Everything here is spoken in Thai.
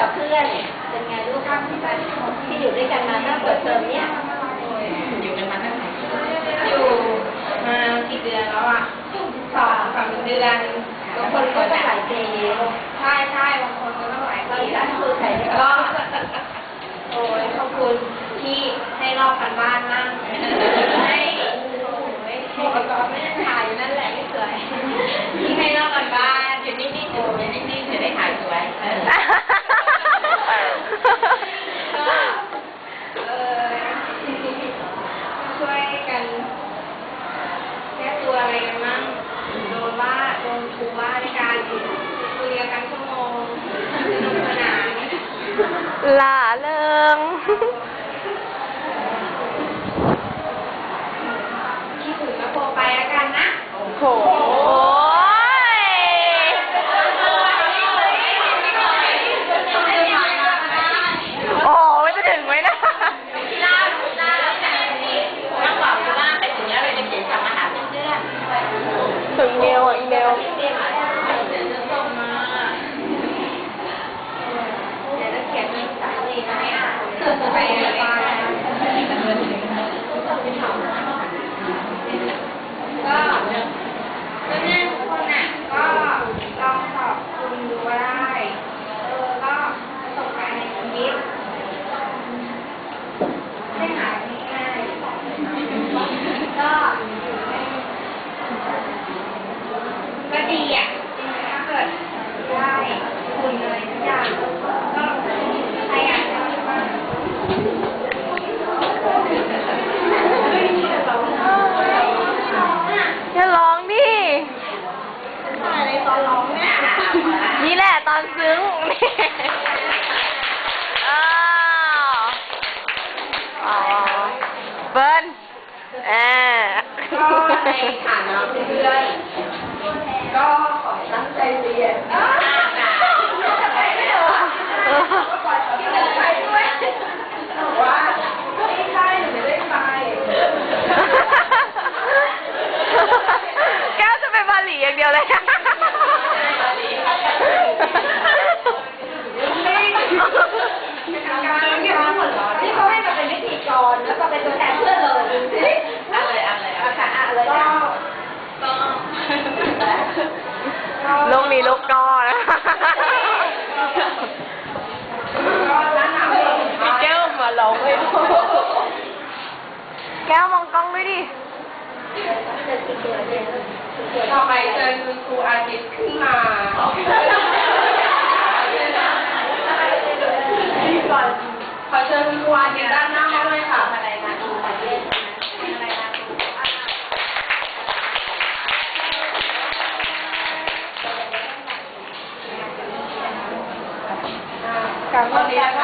กับเพื่อน เป็นไงลูกที่อยู่ด้วยกันมาตั้งเปิดเทอมเนี้ยอยู่กันมาตั้งแต่อยู่มากี่เดือนแล้วอะสองสามเดือนบางคนก็ต้องหลายปีใช่ใช่บางคนก็ต้องหลายบางปีท่านคือใครก็โอ้ยขอบคุณที่ให้รอบกันบ้านมั่งให้โอ้ยอุปกรณ์ไม่ได้ถ่ายอยู่นั่นแหละไม่สวยที่ให้รอบกันบ้านอยู่นิ่งๆอยู่นิ่งๆจะได้ถ่ายสวยเออ ก็เออช่วยกันแก้ตัวอะไรกันมั่งโดนว่าโดนค รูว่าในการคุยกันชั่วโมงสนุกสนาน หลาเริง คิดถึงก็โทรไปแล้วกันนะ โหโอ้ยโอ้ไม่จะถึงไหมนะ ล่าล่าแต่นี้มากกว่าล่าไปถึงแล้วเราจะเขียนกลับมาหาเพื่อนๆ ถึงเมลอะอีเมล เดี๋ยวจะส่งมาเดี๋ยวจะเขียนเป็นภาษาจีนให้อ่าน ไปไปก็เพื่อนๆทุกคนอะก็ลองสอบคุณดูก็ได้เออก็ประสบการณ์ในชีวิตไม่หายง่ายๆก็ก็ดีอะถ้าเกิดได้คุณอะไรทุกอย่างก็พยายามทำบ้าง อย่าร้องดิ อะไรตอนร้องเนี่ย นี่แหละตอนซึ้งนี่อ้าวอ๋อเบิ้ลเออก็ในฐานะเพื่อนก็ขอตั้งใจเรียนอ่าไปไม่หรอที่จะไปด้วยว่าไม่ใช่หนูไม่ได้ไปแก้วจะไปบาหลีอย่างเดียวเลย ที่เขาให้มาเป็นวิธีกรแล้วก็เป็นตัวแทนเพื่อนเลย อะไรอะไร อาค่ะอะเลย ก็ นะ ก็ ลูกนี้ลูกก้อนะ ก็ร้านหนาวที่เราถึงบ้าน แก้วมาร้องเลย แก้วมองกล้องด้วยดิต่อไปเชิญคุณครูอาทิตย์ขึ้นมาขอเชิญคุณครูอาทิตย์ด้านหน้ามาด้วยค่ะอะไรมาดูมาเล่นอะไรมาดูอะตอนนี้